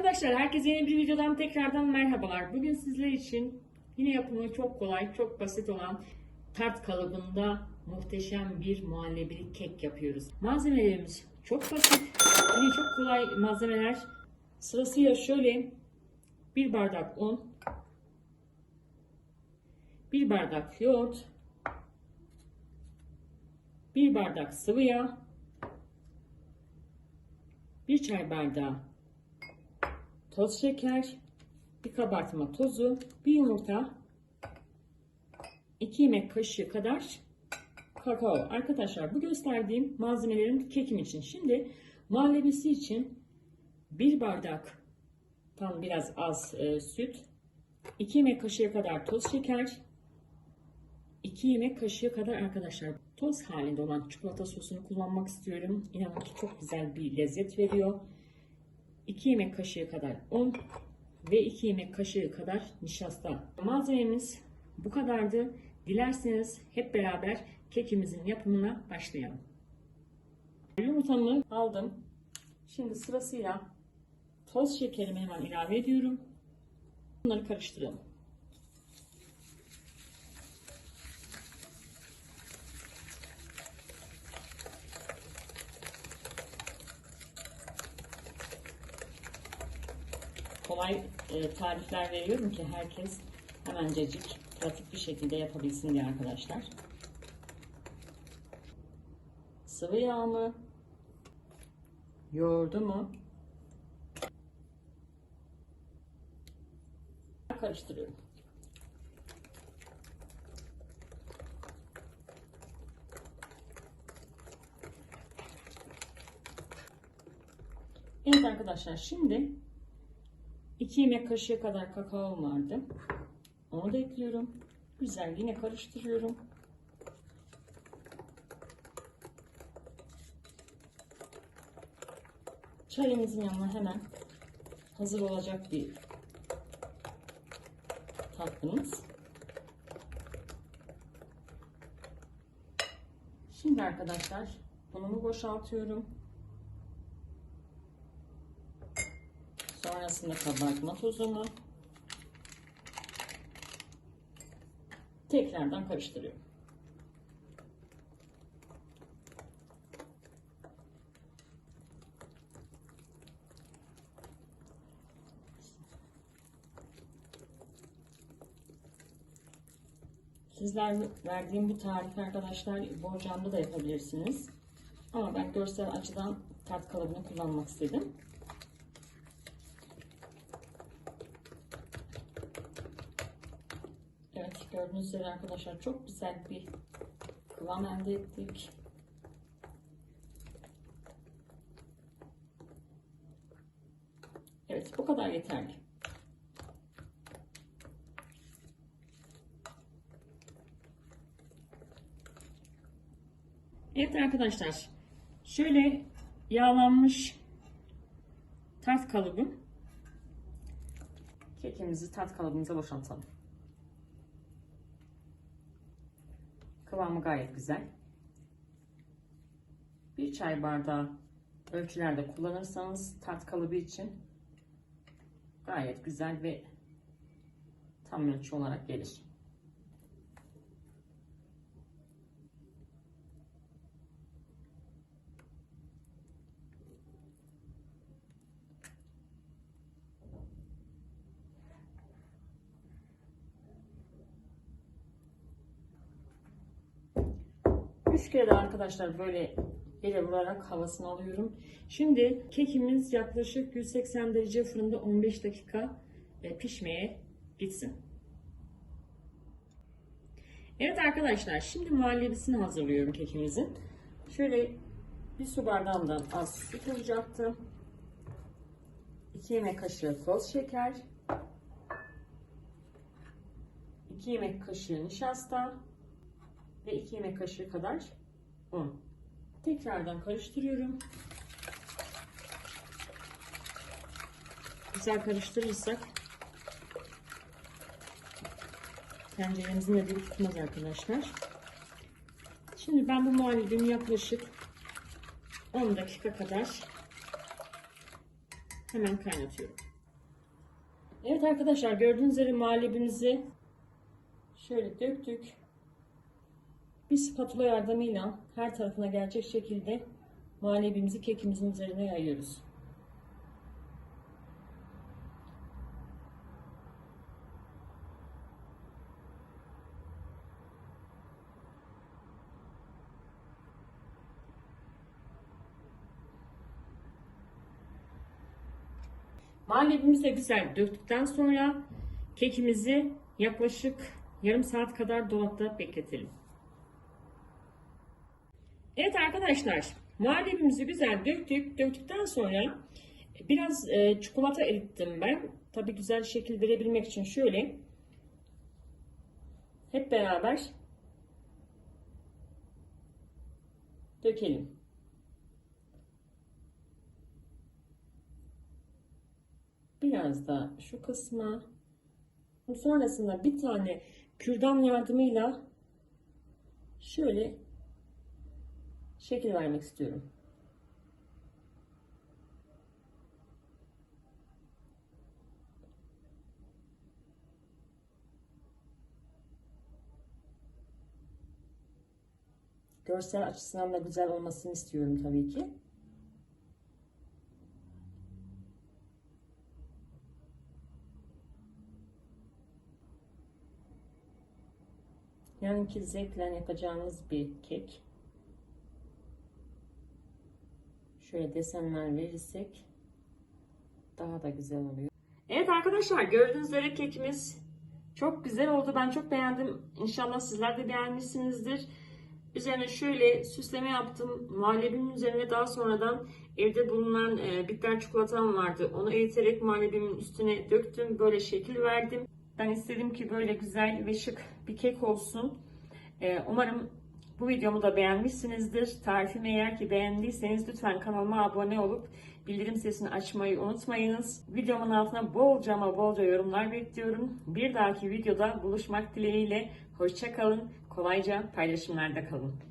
Arkadaşlar herkese yeni bir videodan tekrardan merhabalar. Bugün sizler için yine yapımı çok kolay, çok basit olan tart kalıbında muhteşem bir muhallebili kek yapıyoruz. Malzemelerimiz çok basit, yine çok kolay malzemeler. Sırasıyla şöyle bir bardak un, bir bardak yoğurt, bir bardak sıvı yağ, bir çay bardağı toz şeker, bir kabartma tozu, bir yumurta, 2 yemek kaşığı kadar kakao. Arkadaşlar bu gösterdiğim malzemelerin kekim için. Şimdi muhallebisi için bir bardak tam biraz az e, süt, 2 yemek kaşığı kadar toz şeker, 2 yemek kaşığı kadar arkadaşlar toz halinde olan çikolata sosunu kullanmak istiyorum. İnanın ki çok güzel bir lezzet veriyor. 2 yemek kaşığı kadar un ve 2 yemek kaşığı kadar nişasta. Malzememiz bu kadardı. Dilerseniz hep beraber kekimizin yapımına başlayalım. Yumurtamı aldım. Şimdi sırasıyla toz şekerimi hemen ilave ediyorum. Bunları karıştıralım. Kolay e, tarifler veriyorum ki herkes hemencecik pratik bir şekilde yapabilsin diye arkadaşlar. Sıvı yağ mı? Yoğurdu mu? Karıştırıyorum. Evet arkadaşlar şimdi 2 yemek kaşığı kadar kakao vardı. Onu da ekliyorum. Güzel yine karıştırıyorum. Çayımızın yanına hemen hazır olacak bir tatlımız. Şimdi arkadaşlar unumu boşaltıyorum. Sonrasında kabartma tozunu tekrardan karıştırıyorum. Sizler verdiğim bu tarifi arkadaşlar borcamda da yapabilirsiniz. Ama ben görsel açıdan tart kalıbını kullanmak istedim. Evet gördüğünüz üzere arkadaşlar çok güzel bir kıvam elde ettik. Evet bu kadar yeterli. Evet arkadaşlar şöyle yağlanmış tart kalıbı kekimizi tart kalıbımıza boşaltalım. Kıvamı gayet güzel. Bir çay bardağı ölçülerde kullanırsanız tat kalıbı için gayet güzel ve tam ölçü olarak gelir. Üç kere de arkadaşlar böyle ele vurarak havasını alıyorum. Şimdi kekimiz yaklaşık 180 derece fırında 15 dakika e, pişmeye gitsin. Evet arkadaşlar şimdi muhallebisini hazırlıyorum kekimizin. Şöyle bir su bardağından az süt olacaktı. 2 yemek kaşığı toz şeker. 2 yemek kaşığı nişasta ve 2 yemek kaşığı kadar un. Tekrardan karıştırıyorum. Güzel karıştırırsak tenceremizin de diri tutmaz arkadaşlar. Şimdi ben bu muhallebimi yaklaşık 10 dakika kadar hemen kaynatıyorum. Evet arkadaşlar gördüğünüz üzere muhallebimizi şöyle döktük. Bir spatula yardımıyla her tarafına gelecek şekilde muhallebimizi kekimizin üzerine yayıyoruz. Muhallebimizi de güzel döktükten sonra kekimizi yaklaşık yarım saat kadar dolapta bekletelim. Evet arkadaşlar muhallebimizi güzel döktük. Döktükten sonra biraz e, çikolata erittim ben. Tabi güzel şekil verebilmek için şöyle hep beraber dökelim. Biraz da şu kısma. Sonrasında bir tane kürdan yardımıyla şöyle şekil vermek istiyorum. Görsel açısından da güzel olmasını istiyorum tabii ki. Yani ki zevkle yapacağınız bir kek. Şöyle desenler verirsek daha da güzel oluyor. Evet arkadaşlar gördüğünüz üzere kekimiz çok güzel oldu. Ben çok beğendim. İnşallah sizler de beğenmişsinizdir. Üzerine şöyle süsleme yaptım. Muhallebimin üzerine daha sonradan evde bulunan e, bitter çikolatam vardı. Onu eriterek muhallebimin üstüne döktüm. Böyle şekil verdim. Ben istedim ki böyle güzel ve şık bir kek olsun. Ee, umarım bu videomu da beğenmişsinizdir. Tarifimi eğer ki beğendiyseniz lütfen kanalıma abone olup bildirim sesini açmayı unutmayınız. Videomun altına bolca ama bolca yorumlar bekliyorum. Bir dahaki videoda buluşmak dileğiyle. Hoşça kalın. Kolayca paylaşımlarda kalın.